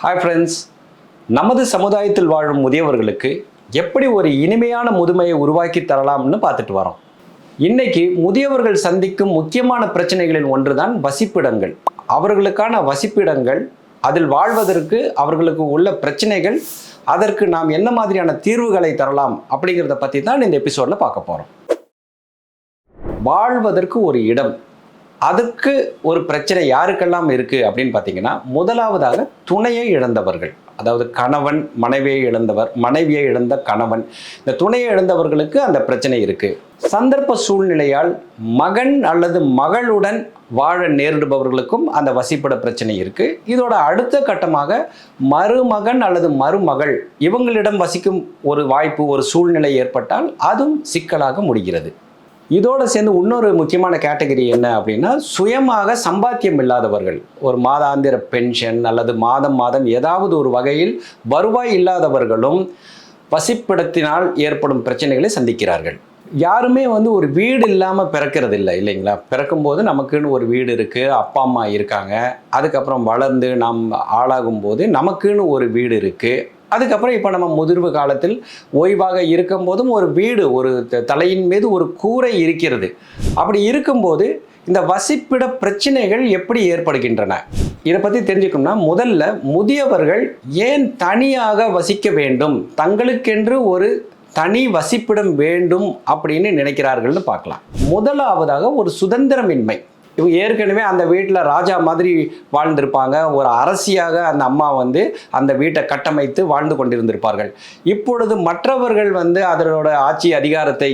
Hi friends நமது சமுதாயத்தில் வாழும் முதியவர்களுக்கு எப்படி ஒரு இனிமையான முதுமையை உருவாக்கி தரலாம்னு பார்த்துட்டு வரோம். இன்னைக்கு முதியவர்கள் சந்திக்கும் முக்கியமான பிரச்சனைகளில் ஒன்றுதான் வசிப்பிடங்கள். அவர்களுக்கான வசிப்பிடங்கள் அதில் வாழ்வதற்கு அவர்களுக்கு உள்ள பிரச்சனைகள் அதற்கு நாம் என்ன மாதிரியான தீர்வுகளை தரலாம் அப்படிங்கிறத பற்றி தான் இந்த எபிசோடில் பார்க்க போகிறோம் வாழ்வதற்கு ஒரு இடம் அதுக்கு ஒரு பிரச்சனை யாருக்கெல்லாம் இருக்குது அப்படின்னு பார்த்தீங்கன்னா முதலாவதாக துணையை இழந்தவர்கள். அதாவது கணவன் மனைவியை இழந்தவர் மனைவியை இழந்த கணவன். இந்த துணையை இழந்தவர்களுக்கு அந்த பிரச்சனை இருக்குது சந்தர்ப்ப சூழ்நிலையால் மகன் அல்லது மகளுடன் வாழ நேரிடுபவர்களுக்கும் அந்த வசிப்பிட பிரச்சனை இருக்குது இதோட அடுத்த கட்டமாக மருமகன் அல்லது மருமகள் இவங்களிடம் வசிக்கும் ஒரு வாய்ப்பு ஒரு சூழ்நிலை ஏற்பட்டால் அதுவும் சிக்கலாக முடிகிறது. இதோடு சேர்ந்து இன்னொரு முக்கியமான கேட்டகரி என்ன அப்படின்னா சுயமாக சம்பாத்தியம் இல்லாதவர்கள். ஒரு மாதாந்திர பென்ஷன் அல்லது மாதம் மாதம் ஏதாவது ஒரு வகையில் வருவாய் இல்லாதவர்களும் வசிப்பிடத்தினால் ஏற்படும் பிரச்சனைகளை சந்திக்கிறார்கள். யாருமே வந்து ஒரு வீடு இல்லாமல் பிறக்கிறது இல்லை இல்லைங்களா? பிறக்கும்போது நமக்குன்னு ஒரு வீடு இருக்குது அப்பா அம்மா இருக்காங்க. அதுக்கப்புறம் வளர்ந்து நாம் ஆளாகும் போது நமக்குன்னு ஒரு வீடு இருக்குது அதுக்கப்புறம் இப்போ நம்ம முதிர்வு காலத்தில் ஓய்வாக இருக்கும் போதும் ஒரு வீடு ஒரு த- தலையின் மீது ஒரு கூரை இருக்கிறது. அப்படி இருக்கும்போது இந்த வசிப்பிட பிரச்சனைகள் எப்படி ஏற்படுகின்றன? இதை பற்றி தெரிஞ்சுக்கணும்னா முதல்ல முதியவர்கள் ஏன் தனியாக வசிக்க வேண்டும்? தங்களுக்கென்று ஒரு தனி வசிப்பிடம் வேண்டும் அப்படின்னு நினைக்கிறார்கள்னு பார்க்கலாம். முதலாவதாக ஒரு சுதந்திரமின்மை. இவங்க ஏற்கனவே அந்த வீட்டில் ராஜா மாதிரி வாழ்ந்திருப்பாங்க. ஒரு அரசியாக அந்த அம்மா வந்து அந்த வீட்டை கட்டமைத்து வாழ்ந்து கொண்டிருந்திருப்பார்கள். இப்பொழுது மற்றவர்கள் வந்து அதனோட ஆட்சி அதிகாரத்தை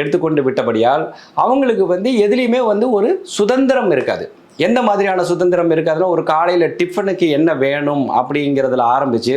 எடுத்துக்கொண்டு விட்டபடியால் அவங்களுக்கு வந்து எதுலேயுமே வந்து ஒரு சுதந்திரம் இருக்காது. எந்த மாதிரியான சுதந்திரம் இருக்காதுன்னா ஒரு காலையில் டிஃபனுக்கு என்ன வேணும் அப்படிங்கிறதுல ஆரம்பித்து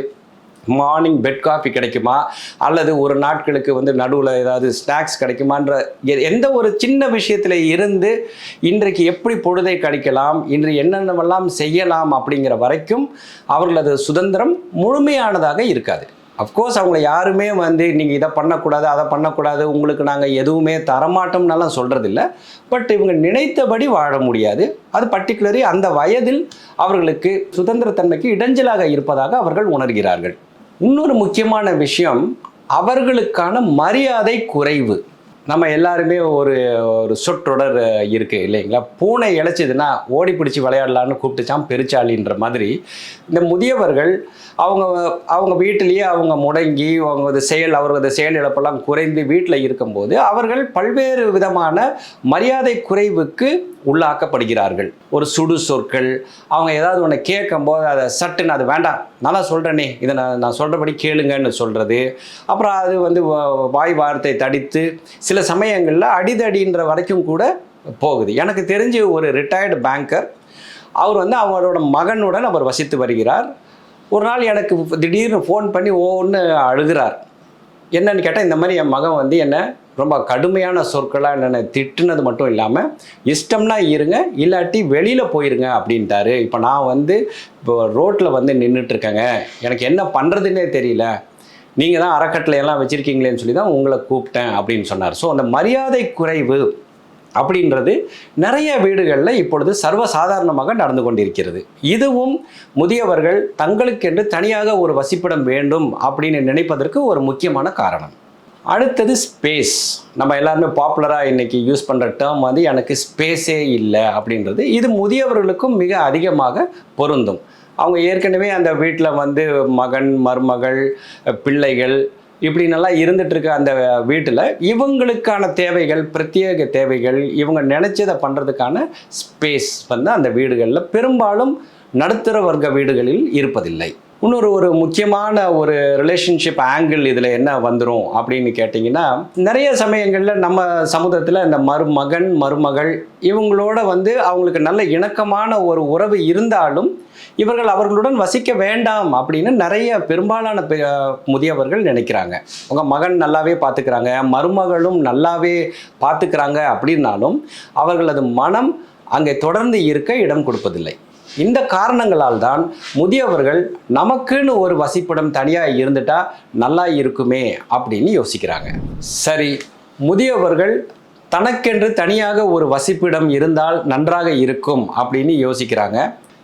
மார்னிங் பெட் காஃபி கிடைக்குமா? அல்லது ஒரு நாட்களுக்கு வந்து நடுவில் ஏதாவது ஸ்நாக்ஸ் கிடைக்குமான்ற எ- எந்த ஒரு சின்ன விஷயத்தில் இருந்து இன்றைக்கு எப்படி பொழுதை கழிக்கலாம் இன்று என்னென்னவெல்லாம் செய்யலாம் அப்படிங்கிற வரைக்கும் அவர்களது சுதந்திரம் முழுமையானதாக இருக்காது. அஃப்கோர்ஸ் அவங்கள யாருமே வந்து நீங்கள் இதை பண்ணக்கூடாது அதை பண்ணக்கூடாது உங்களுக்கு நாங்கள் எதுவுமே தரமாட்டோம்னாலாம் சொல்கிறதில்ல பட் இவங்க நினைத்தபடி வாழ முடியாது. அது பர்டிகுலரி அந்த வயதில் அவர்களுக்கு சுதந்திரத்தன்மைக்கு இடைஞ்சலாக இருப்பதாக அவர்கள் உணர்கிறார்கள். இன்னொரு முக்கியமான விஷயம் அவர்களுக்கான மரியாதை குறைவு. நம்ம எல்லாருமே ஒரு ஒரு சொற்றொடர் இருக்குது இல்லைங்களா? பூனை இழைச்சதுன்னா ஓடி பிடிச்சி விளையாடலான்னு கூப்பிட்டுச்சான் பெருச்சாளின்ற மாதிரி. இந்த முதியவர்கள் அவங்க அவங்க வீட்டிலேயே அவங்க முடங்கி அவங்க செயல் அவர்களது செயல் இழப்பெல்லாம் குறைந்து வீட்டில் இருக்கும்போது அவர்கள் பல்வேறு விதமான மரியாதை குறைவுக்கு உள்ளாக்கப்படுகிறார்கள். ஒரு சுடு சொற்கள் அவங்க ஏதாவது ஒன்று கேட்கும்போது அதை சட்டுன்னு அது வேண்டாம் நல்லா சொல்கிறேனே இதை நான் நான் சொல்கிறபடி கேளுங்கன்னு சொல்கிறது அப்புறம் அது வந்து வாய் வார்த்தை தடித்து சில சமயங்களில் அடிதடின்ற வரைக்கும் கூட போகுது. எனக்கு தெரிஞ்சு ஒரு ரிட்டையர்டு பேங்கர் அவர் வந்து அவரோட மகனுடன் அவர் வசித்து வருகிறார். ஒரு நாள் எனக்கு திடீர்னு ஃபோன் பண்ணி ஒவ்வொன்று அழுகிறார். என்னன்னு கேட்டால் இந்த மாதிரி என் மகன் வந்து என்னை ரொம்ப கடுமையான சொற்களாக என்னென்ன திட்டுனது மட்டும் இல்லாமல் இஷ்டம்னா இருங்க இல்லாட்டி வெளியில் போயிருங்க அப்படின்ட்டாரு. இப்போ நான் வந்து இப்போ ரோட்டில் வந்து நின்றுட்டு இருக்கேங்க எனக்கு என்ன பண்ணுறதுன்னே தெரியல. நீங்கள் தான் அறக்கட்டளை எல்லாம் வச்சுருக்கீங்களேன்னு சொல்லி தான் உங்களை கூப்பிட்டேன் அப்படின்னு சொன்னார். ஸோ அந்த மரியாதை குறைவு அப்படின்றது நிறைய வீடுகளில் இப்பொழுது சர்வசாதாரணமாக நடந்து கொண்டிருக்கிறது. இதுவும் முதியவர்கள் தங்களுக்கென்று தனியாக ஒரு வசிப்பிடம் வேண்டும் அப்படின்னு நினைப்பதற்கு ஒரு முக்கியமான காரணம். அடுத்தது ஸ்பேஸ் நம்ம எல்லாருமே பாப்புலராக இன்றைக்கி யூஸ் பண்ணுற டேர்ம் வந்து எனக்கு ஸ்பேஸே இல்லை அப்படின்றது. இது முதியவர்களுக்கும் மிக அதிகமாக பொருந்தும். அவங்க ஏற்கனவே அந்த வீட்டில் வந்து மகன் மருமகள் பிள்ளைகள் இப்படின்னெல்லாம் இருந்துட்டு இருக்க அந்த வீட்டில் இவங்களுக்கான தேவைகள் பிரத்யேக தேவைகள் இவங்க நினைச்சதை பண்ணுறதுக்கான ஸ்பேஸ் வந்து அந்த வீடுகளில் பெரும்பாலும் நடுத்தர வர்க்க வீடுகளில் இருப்பதில்லை. இன்னொரு ஒரு முக்கியமான ஒரு ரிலேஷன்ஷிப் ஆங்கிள் இதில் என்ன வந்துடும் அப்படின்னு கேட்டிங்கன்னா நிறைய சமயங்களில் நம்ம சமுதாயத்தில் இந்த மருமகன் மருமகள் இவங்களோட வந்து அவங்களுக்கு நல்ல இணக்கமான ஒரு உறவு இருந்தாலும் இவர்கள் அவர்களுடன் வசிக்க வேண்டாம் அப்படின்னு நிறைய பெரும்பாலான முதியவர்கள் நினைக்கிறாங்க. உங்கள் மகன் நல்லாவே பார்த்துக்கிறாங்க மருமகளும் நல்லாவே பார்த்துக்கிறாங்க அப்படின்னாலும் அவர்களது மனம் அங்கே தொடர்ந்து இருக்க இடம் கொடுப்பதில்லை. இந்த காரணங்களால் தான் முதியவர்கள் நமக்குன்னு ஒரு வசிப்பிடம் தனியாக இருந்துட்டா நல்லா இருக்குமே அப்படின்னு யோசிக்கிறாங்க. சரி முதியவர்கள் தனக்கென்று தனியாக ஒரு வசிப்பிடம் இருந்தால் நன்றாக இருக்கும் அப்படின்னு யோசிக்கிறாங்க.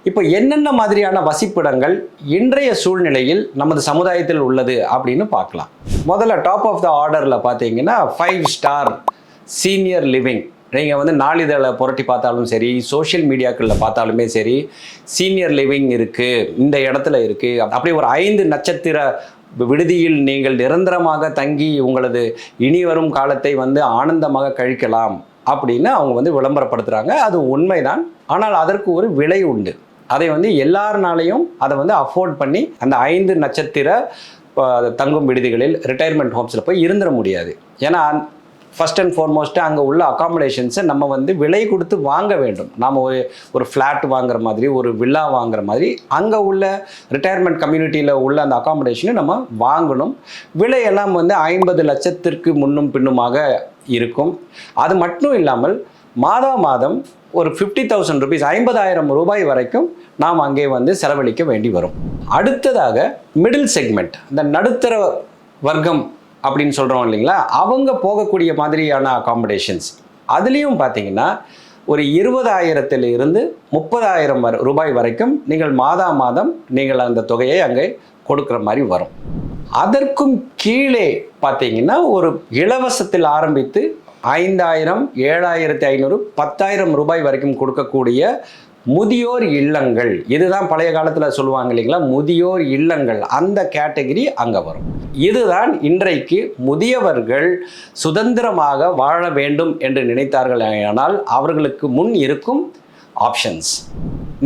இப்போ என்னென்ன மாதிரியான வசிப்பிடங்கள் இன்றைய சூழ்நிலையில் நமது சமுதாயத்தில் உள்ளது அப்படின்னு பார்க்கலாம். முதல்ல டாப் ஆஃப் த ஆர்டரில் பார்த்தீங்கன்னா ஃபைவ் ஸ்டார் சீனியர் லிவிங் நீங்கள் வந்து நாளிதழை புரட்டி பார்த்தாலும் சரி சோஷியல் மீடியாக்களில் பார்த்தாலுமே சரி சீனியர் லிவிங் இருக்குது இந்த இடத்துல இருக்குது அப்படி ஒரு ஐந்து நட்சத்திர விடுதியில் நீங்கள் நிரந்தரமாக தங்கி உங்களது இனி வரும் காலத்தை வந்து ஆனந்தமாக கழிக்கலாம் அப்படின்னு அவங்க வந்து விளம்பரப்படுத்துகிறாங்க அது உண்மைதான். ஆனால் அதற்கு ஒரு விலை உண்டு. அதை வந்து எல்லாருனாலையும் அதை வந்து அஃபோர்ட் பண்ணி அந்த ஐந்து நட்சத்திர தங்கும் விடுதிகளில் ரிட்டையர்மெண்ட் ஹோம்ஸில் போய் இருந்துட முடியாது. ஏன்னா ஃபஸ்ட் அண்ட் ஃபார்மோஸ்ட்டு அங்கே உள்ள அகாமடேஷன்ஸை நம்ம வந்து விலை கொடுத்து வாங்க வேண்டும். நாம் ஒரு ஒரு ஃப்ளாட் வாங்குற மாதிரி ஒரு வில்லா வாங்குற மாதிரி அங்கே உள்ள ரிட்டையர்மெண்ட் கம்யூனிட்டியில் உள்ள அந்த அகாமடேஷனை நம்ம வாங்கணும். விலையெல்லாம் வந்து ஐம்பது லட்சத்திற்கு முன்னும் பின்னுமாக இருக்கும். அது மட்டும் இல்லாமல் மாதா மாதம் ஒரு ஃபிஃப்டி தௌசண்ட் ருபீஸ் ஐம்பதாயிரம் ரூபாய் வரைக்கும் நாம் அங்கே வந்து செலவழிக்க வேண்டி வரும். அடுத்ததாக மிடில் செக்மெண்ட் இந்த நடுத்தர வர்க்கம் அப்படின்னு சொல்கிறோம் இல்லைங்களா? அவங்க போகக்கூடிய மாதிரியான அகாமடேஷன்ஸ் அதுலேயும் பார்த்தீங்கன்னா ஒரு இருபதாயிரத்தில் இருந்து முப்பதாயிரம் வர ரூபாய் வரைக்கும் நீங்கள் மாதா மாதம் நீங்கள் அந்த தொகையை அங்கே கொடுக்குற மாதிரி வரும். அதற்கும் கீழே பார்த்தீங்கன்னா ஒரு இலவசத்தில் ஆரம்பித்து ஐந்தாயிரம் ஏழாயிரத்தி ஐநூறு பத்தாயிரம் ரூபாய் வரைக்கும் கொடுக்கக்கூடிய முதியோர் இல்லங்கள். இதுதான் பழைய காலத்தில் சொல்லுவாங்க இல்லைங்களா? முதியோர் இல்லங்கள். அந்த கேட்டகிரி அங்கே வரும். இதுதான் இன்றைக்கு முதியவர்கள் சுதந்திரமாக வாழ வேண்டும் என்று நினைத்தார்கள் ஆனால் அவர்களுக்கு முன் இருக்கும் ஆப்ஷன்ஸ்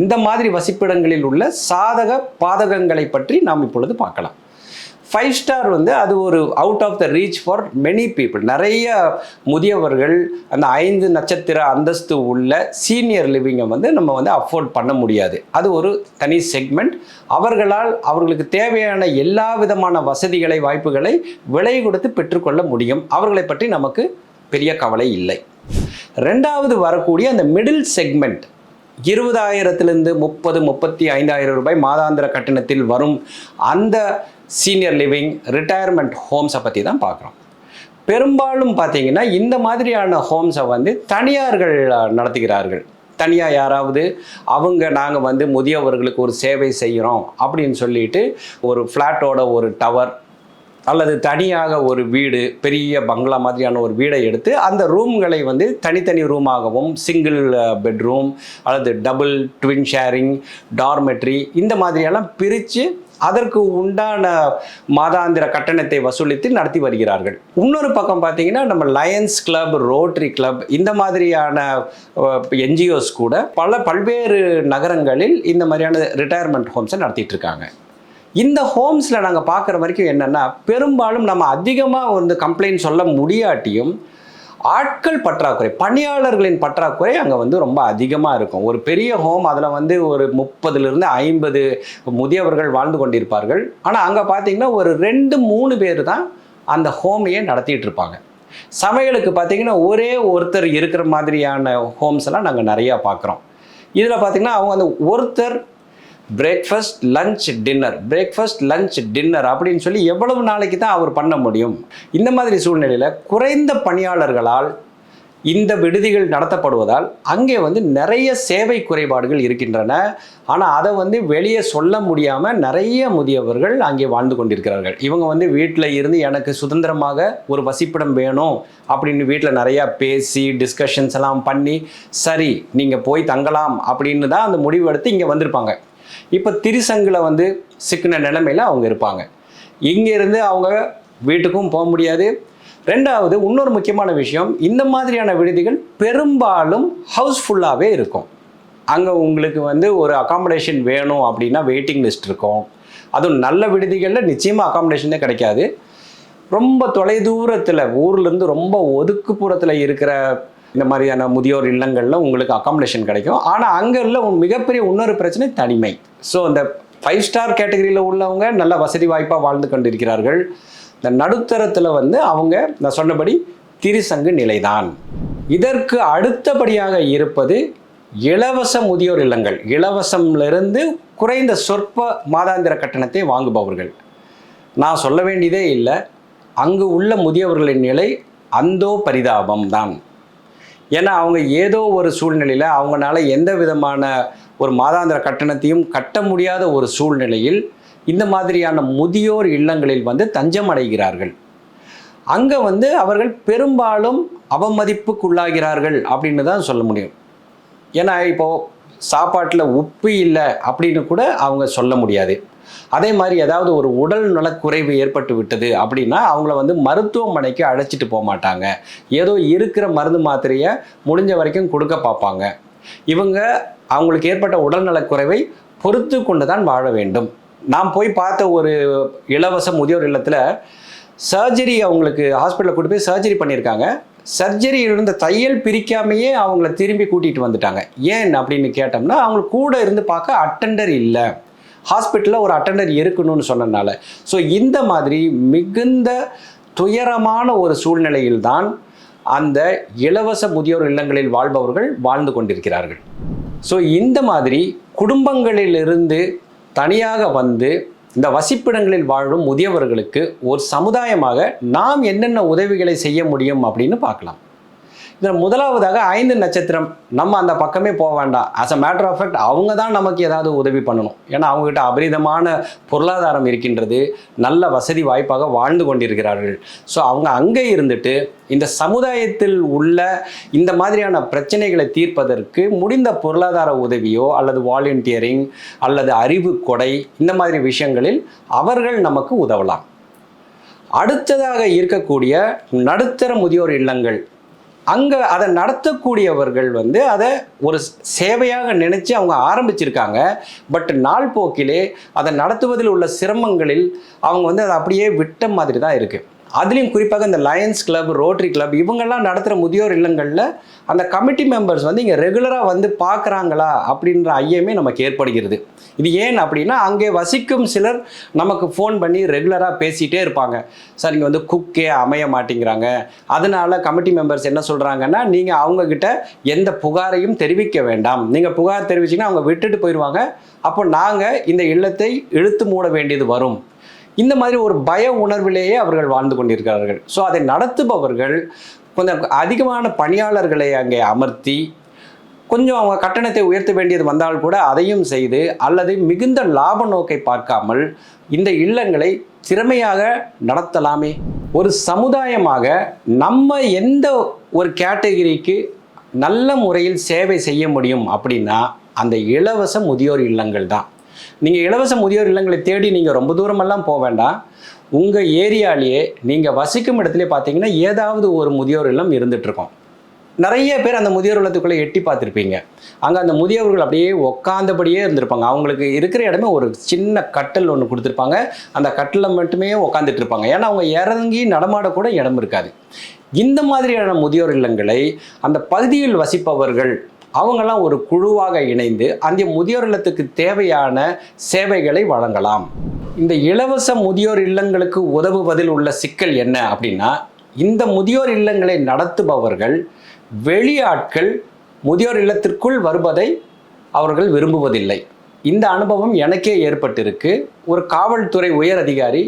இந்த மாதிரி வசிப்பிடங்களில் உள்ள சாதக பாதகங்களை பற்றி நாம் இப்பொழுது பார்க்கலாம். ஃபைவ் ஸ்டார் வந்து அது ஒரு out of the reach for many people நிறைய முதியவர்கள் அந்த ஐந்து நட்சத்திர அந்தஸ்து உள்ள சீனியர் லிவிங்கை வந்து நம்ம வந்து அஃபோர்ட் பண்ண முடியாது. அது ஒரு தனி செக்மெண்ட் அவர்களால் அவர்களுக்கு தேவையான எல்லா விதமான வசதிகளை வாய்ப்புகளை விலை கொடுத்து பெற்றுக்கொள்ள முடியும். அவர்களை பற்றி நமக்கு பெரிய கவலை இல்லை. ரெண்டாவது வரக்கூடிய அந்த மிடில் செக்மெண்ட் இருபதாயிரத்திலிருந்து முப்பது முப்பத்தி ஐந்தாயிரம் ரூபாய் மாதாந்திர கட்டணத்தில் வரும் அந்த சீனியர் லிவிங் ரிட்டையர்மெண்ட் ஹோம்ஸை பற்றி தான் பார்க்குறோம். பெரும்பாலும் பார்த்தீங்கன்னா இந்த மாதிரியான ஹோம்ஸை வந்து தனியார்கள் நடத்துகிறார்கள். தனியாக யாராவது அவங்க நாங்கள் வந்து முதியவர்களுக்கு ஒரு சேவை செய்கிறோம் அப்படின்னு சொல்லிட்டு ஒரு ஃப்ளாட்டோட ஒரு டவர் அல்லது தனியாக ஒரு வீடு பெரிய பங்களா மாதிரியான ஒரு வீடை எடுத்து அந்த ரூம்களை வந்து தனித்தனி ரூமாகவும் சிங்கிள் பெட்ரூம் அல்லது டபுள் ட்வின் ஷேரிங் டார்மெட்ரி இந்த மாதிரியெல்லாம் பிரித்து அதற்கு உண்டான மாதாந்திர கட்டணத்தை வசூலித்து நடத்தி வருகிறார்கள். இன்னொரு பக்கம் பார்த்தீங்கன்னா நம்ம லயன்ஸ் கிளப் ரோட்டரி கிளப் இந்த மாதிரியான என்ஜிஓஸ் கூட பல பல்வேறு நகரங்களில் இந்த மாதிரியான ரிட்டையர்மெண்ட் ஹோம்ஸை நடத்திட்டு இருக்காங்க. இந்த ஹோம்ஸில் நாங்கள் பார்க்குற வரைக்கும் என்னென்னா பெரும்பாலும் நம்ம அதிகமாக வந்து கம்ப்ளைண்ட் சொல்ல முடியாட்டியும் ஆட்கள் பற்றாக்குறை பணியாளர்களின் பற்றாக்குறை அங்கே வந்து ரொம்ப அதிகமாக இருக்கும். ஒரு பெரிய ஹோம் அதில் வந்து ஒரு முப்பதுலேருந்து ஐம்பது முதியவர்கள் வாழ்ந்து கொண்டிருப்பார்கள். ஆனால் அங்கே பார்த்தீங்கன்னா ஒரு ரெண்டு மூணு பேர் தான் அந்த ஹோமையே நடத்திட்டு இருப்பாங்க. சமையலுக்கு பார்த்தீங்கன்னா ஒரே ஒருத்தர் இருக்கிற மாதிரியான ஹோம்ஸ் எல்லாம் நாங்கள் நிறையா பார்க்குறோம் இதில் பார்த்தீங்கன்னா அவங்க அந்த ஒருத்தர் breakfast lunch dinner breakfast lunch dinner அப்படின்னு சொல்லி எவ்வளவு நாளைக்கு தான் அவர் பண்ண முடியும்? இந்த மாதிரி சூழ்நிலையில் குறைந்த பணியாளர்களால் இந்த விடுதிகள் நடத்தப்படுவதால் அங்கே வந்து நிறைய சேவை குறைபாடுகள் இருக்கின்றன. ஆனால் அதை வந்து வெளியே சொல்ல முடியாமல் நிறைய முதியவர்கள் அங்கே வாழ்ந்து கொண்டிருக்கிறார்கள். இவங்க வந்து வீட்டில் இருந்து எனக்கு சுதந்திரமாக ஒரு வசிப்பிடம் வேணும் அப்படின்னு வீட்டில் நிறையா பேசி டிஸ்கஷன்ஸ் எல்லாம் பண்ணி சரி நீங்கள் போய் தங்கலாம் அப்படின்னு தான் அந்த முடிவு எடுத்து இங்கே வந்திருப்பாங்க. இப்போ திரிசங்கில் வந்து சிக்கின நிலைமையில் அவங்க இருப்பாங்க. இங்கேருந்து அவங்க வீட்டுக்கும் போக முடியாது. ரெண்டாவது இன்னொரு முக்கியமான விஷயம் இந்த மாதிரியான விடுதிகள் பெரும்பாலும் ஹவுஸ்ஃபுல்லாகவே இருக்கும். அங்கே உங்களுக்கு வந்து ஒரு அகாமடேஷன் வேணும் அப்படின்னா வெயிட்டிங் லிஸ்ட் இருக்கும். அதுவும் நல்ல விடுதிகளில் நிச்சயமாக அகாமடேஷனே கிடைக்காது. ரொம்ப தொலைதூரத்தில் ஊர்லேருந்து ரொம்ப ஒதுக்குப்புறத்தில் இருக்கிற இந்த மாதிரியான முதியோர் இல்லங்களில் உங்களுக்கு அகாமடேஷன் கிடைக்கும். ஆனால் அங்கே உள்ள ஒரு மிகப்பெரிய இன்னொரு பிரச்சனை தனிமை. ஸோ அந்த ஃபைவ் ஸ்டார் கேட்டகரியில் உள்ளவங்க நல்ல வசதி வாய்ப்பாக வாழ்ந்து கொண்டிருக்கிறார்கள். இந்த நடுத்தரத்தில் வந்து அவங்க நான் சொன்னபடி திரிசங்கு நிலைதான். இதற்கு அடுத்தபடியாக இருப்பது இலவச முதியோர் இல்லங்கள். இலவசம்லிருந்து குறைந்த சொற்ப மாதாந்திர கட்டணத்தை வாங்குபவர்கள். நான் சொல்ல வேண்டியதே இல்லை. அங்கு உள்ள முதியவர்களின் நிலை அந்தோ பரிதாபம் தான் ஏன்னா அவங்க ஏதோ ஒரு சூழ்நிலையில் அவங்களால எந்த விதமான ஒரு மாதாந்திர கட்டணத்தையும் கட்ட முடியாத ஒரு சூழ்நிலையில் இந்த மாதிரியான முதியோர் இல்லங்களில் வந்து தஞ்சம் அடைகிறார்கள். அங்கே வந்து அவர்கள் பெரும்பாலும் அவமதிப்புக்குள்ளாகிறார்கள் அப்படின்னு தான் சொல்ல முடியும். ஏன்னா இப்போது சாப்பாட்டில் உப்பு இல்லை அப்படின்னு கூட அவங்க சொல்ல முடியாது. அதே மாதிரி ஏதாவது ஒரு உடல் நலக்குறைவு ஏற்பட்டு விட்டது அப்படின்னா அவங்கள வந்து மருத்துவமனைக்கு அழைச்சிட்டு போக மாட்டாங்க. ஏதோ இருக்கிற மருந்து மாத்திரையை முடிஞ்ச வரைக்கும் கொடுக்க பார்ப்பாங்க. இவங்க அவங்களுக்கு ஏற்பட்ட உடல்நலக்குறைவை பொறுத்து கொண்டு தான் வாழ வேண்டும். நான் போய் பார்த்த ஒரு இலவச முதியோர் இல்லத்தில் சர்ஜரி அவங்களுக்கு ஹாஸ்பிட்டலில் கூட்டு போய் சர்ஜரி பண்ணியிருக்காங்க. சர்ஜரி இருந்த தையல் பிரிக்காமையே அவங்கள திரும்பி கூட்டிகிட்டு வந்துட்டாங்க. ஏன் அப்படின்னு கேட்டோம்னா அவங்களுக்கு கூட இருந்து பார்க்க அட்டெண்டர் இல்லை. ஹாஸ்பிட்டலில் ஒரு அட்டண்டர் இருக்கணும்னு சொன்னனால ஸோ இந்த மாதிரி மிகுந்த துயரமான ஒரு சூழ்நிலையில்தான் அந்த இலவச முதியோர் இல்லங்களில் வாழ்பவர்கள் வாழ்ந்து கொண்டிருக்கிறார்கள். ஸோ இந்த மாதிரி குடும்பங்களிலிருந்து தனியாக வந்து இந்த வசிப்பிடங்களில் வாழும் முதியவர்களுக்கு ஒரு சமுதாயமாக நாம் என்னென்ன உதவிகளை செய்ய முடியும் அப்படின்னு பார்க்கலாம். இதில் முதலாவதாக ஐந்து நட்சத்திரம் நம்ம அந்த பக்கமே போக வேண்டாம். As a matter of fact அவங்க தான் நமக்கு ஏதாவது உதவி பண்ணணும். ஏன்னா அவங்ககிட்ட அபரிதமான பொருளாதாரம் இருக்கின்றது நல்ல வசதி வாய்ப்பாக வாழ்ந்து கொண்டிருக்கிறார்கள். ஸோ அவங்க அங்கே இருந்துட்டு இந்த சமுதாயத்தில் உள்ள இந்த மாதிரியான பிரச்சனைகளை தீர்ப்பதற்கு முடிந்த பொருளாதார உதவியோ அல்லது வாலண்டியரிங் அல்லது அறிவு கொடை இந்த மாதிரி விஷயங்களில் அவர்கள் நமக்கு உதவலாம். அடுத்ததாக இருக்கக்கூடிய நடுத்தர முதியோர் இல்லங்கள். அங்கே அதை நடத்தக்கூடியவர்கள் வந்து அதை ஒரு சேவையாக நினச்சி அவங்க ஆரம்பிச்சிருக்காங்க. பட் நாள் போக்கிலே அதை நடத்துவதில் உள்ள சிரமங்களில் அவங்க வந்து அதை அப்படியே விட்ட மாதிரி தான் இருக்குது அதுலேயும் குறிப்பாக இந்த லயன்ஸ் கிளப் ரோட்டரி கிளப் இவங்கெல்லாம் நடத்துகிற முதியோர் இல்லங்களில் அந்த கமிட்டி மெம்பர்ஸ் வந்து இங்கே ரெகுலராக வந்து பார்க்குறாங்களா அப்படின்ற ஐயமே நமக்கு ஏற்படுகிறது. இது ஏன் அப்படின்னா அங்கே வசிக்கும் சிலர் நமக்கு ஃபோன் பண்ணி ரெகுலராக பேசிகிட்டே இருப்பாங்க. சார் இங்கே வந்து குக்கே அமைய மாட்டேங்கிறாங்க. அதனால் கமிட்டி மெம்பர்ஸ் என்ன சொல்கிறாங்கன்னா நீங்கள் அவங்கக்கிட்ட எந்த புகாரையும் தெரிவிக்க வேண்டாம். நீங்கள் புகார் தெரிவிச்சிங்கன்னா அவங்க விட்டுட்டு போயிடுவாங்க. அப்போ நாங்கள் இந்த இல்லத்தை இழுத்து மூட வேண்டியது வரும். இந்த மாதிரி ஒரு பய உணர்விலேயே அவர்கள் வாழ்ந்து கொண்டிருக்கிறார்கள். ஸோ அதை நடத்துபவர்கள் கொஞ்சம் அதிகமான பணியாளர்களை அங்கே அமர்த்தி கொஞ்சம் அவங்க கட்டணத்தை உயர்த்த வேண்டியது வந்தால் கூட அதையும் செய்து அல்லது மிகுந்த லாப நோக்கை பார்க்காமல் இந்த இல்லங்களை திறமையாக நடத்தலாமே. ஒரு சமுதாயமாக நம்ம எந்த ஒரு கேட்டகரிக்கு நல்ல முறையில் சேவை செய்ய முடியும் அப்படின்னா அந்த இலவச முதியோர் இல்லங்கள் தான். நீங்கள் இலவச முதியோர் இல்லங்களை தேடி நீங்கள் ரொம்ப தூரமெல்லாம் போக வேண்டாம். உங்கள் ஏரியாலேயே நீங்கள் வசிக்கும் இடத்துல பார்த்தீங்கன்னா ஏதாவது ஒரு முதியோர் இல்லம் இருந்துகிட்ருக்கோம் நிறைய பேர் அந்த முதியோர் இல்லத்துக்குள்ளே எட்டி பார்த்துருப்பீங்க. அங்கே அந்த முதியவர்கள் அப்படியே உக்காந்தபடியே இருந்திருப்பாங்க. அவங்களுக்கு இருக்கிற இடமே ஒரு சின்ன கட்டில் ஒன்று கொடுத்துருப்பாங்க. அந்த கட்டில் மட்டுமே உக்காந்துட்டு இருப்பாங்க ஏன்னா அவங்க இறங்கி நடமாடக்கூட இடம் இருக்காது. இந்த மாதிரியான முதியோர் இல்லங்களை அந்த பகுதியில் வசிப்பவர்கள் அவங்கெல்லாம் ஒரு குழுவாக இணைந்து அந்த முதியோர் இல்லத்துக்கு தேவையான சேவைகளை வழங்கலாம். இந்த இலவச முதியோர் இல்லங்களுக்கு உதவுவதில் உள்ள சிக்கல் என்ன அப்படின்னா இந்த முதியோர் இல்லங்களை நடத்துபவர்கள் வெளியாட்கள் முதியோர் இல்லத்திற்குள் வருவதை அவர்கள் விரும்புவதில்லை. இந்த அனுபவம் எனக்கே ஏற்பட்டிருக்கு. ஒரு காவல்துறை உயர் அதிகாரி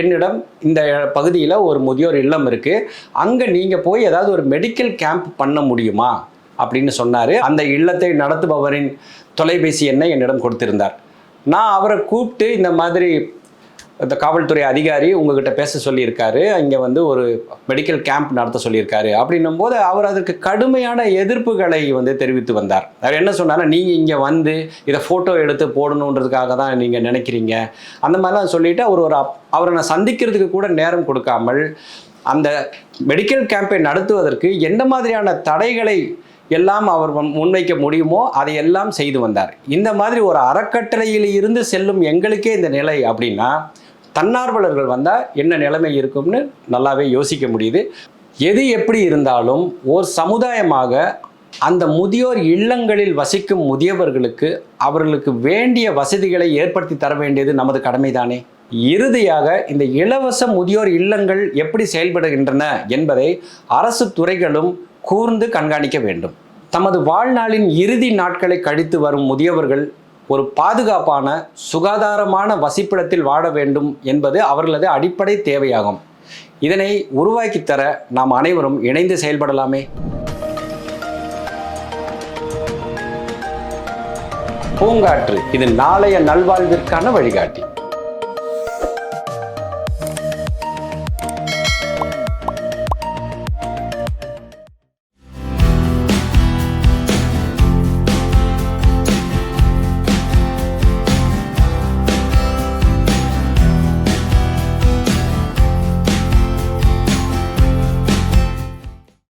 என்னிடம் இந்த பகுதியில் ஒரு முதியோர் இல்லம் இருக்குது அங்கே நீங்கள் போய் ஏதாவது ஒரு மெடிக்கல் கேம்ப் பண்ண முடியுமா? அப்படின்னு சொன்னார். அந்த இல்லத்தை நடத்துபவரின் தொலைபேசி எண்ணை என்னிடம் கொடுத்திருந்தார். நான் அவரை கூப்பிட்டு இந்த மாதிரி இந்த காவல்துறை அதிகாரி உங்ககிட்ட பேச சொல்லியிருக்காரு. இங்கே வந்து ஒரு மெடிக்கல் கேம்ப் நடத்த சொல்லியிருக்காரு அப்படின்னும் போது அவர் அதற்கு கடுமையான எதிர்ப்புகளை வந்து தெரிவித்து வந்தார். அவர் என்ன சொன்னாலும் நீங்கள் இங்கே வந்து இதை ஃபோட்டோ எடுத்து போடணுன்றதுக்காக தான் நீங்கள் நினைக்கிறீங்க. அந்த மாதிரிலாம் சொல்லிவிட்டு அவர் ஒரு அப்- அவரை நான் சந்திக்கிறதுக்கு கூட நேரம் கொடுக்காமல் அந்த மெடிக்கல் கேம்பை நடத்துவதற்கு எந்த மாதிரியான தடைகளை எல்லாம் அவர் முன்வைக்க முடியுமோ அதையெல்லாம் செய்து வந்தார். இந்த மாதிரி ஒரு அறக்கட்டளையில் இருந்து செல்லும் எங்களுக்கே இந்த நிலை அப்படின்னா தன்னார்வலர்கள் வந்தால் என்ன நிலைமை இருக்கும்னு நல்லாவே யோசிக்க முடியுது. எது எப்படி இருந்தாலும் ஓர் சமுதாயமாக அந்த முதியோர் இல்லங்களில் வசிக்கும் முதியவர்களுக்கு அவர்களுக்கு வேண்டிய வசதிகளை ஏற்படுத்தி தர வேண்டியது நமது கடமைதானே. இறுதியாக இந்த இலவச முதியோர் இல்லங்கள் எப்படி செயல்படுகின்றன என்பதை அரசு துறைகளும் கூர்ந்து கண்காணிக்க வேண்டும். தமது வாழ்நாளின் இறுதி நாட்களை கழித்து வரும் முதியவர்கள் ஒரு பாதுகாப்பான சுகாதாரமான வசிப்பிடத்தில் வாழ வேண்டும் என்பது அவர்களது அடிப்படை தேவையாகும். இதனை உருவாக்கித்தர நாம் அனைவரும் இணைந்து செயல்படலாமே. பூங்காற்று இது நாளைய நல்வாழ்விற்கான வழிகாட்டி.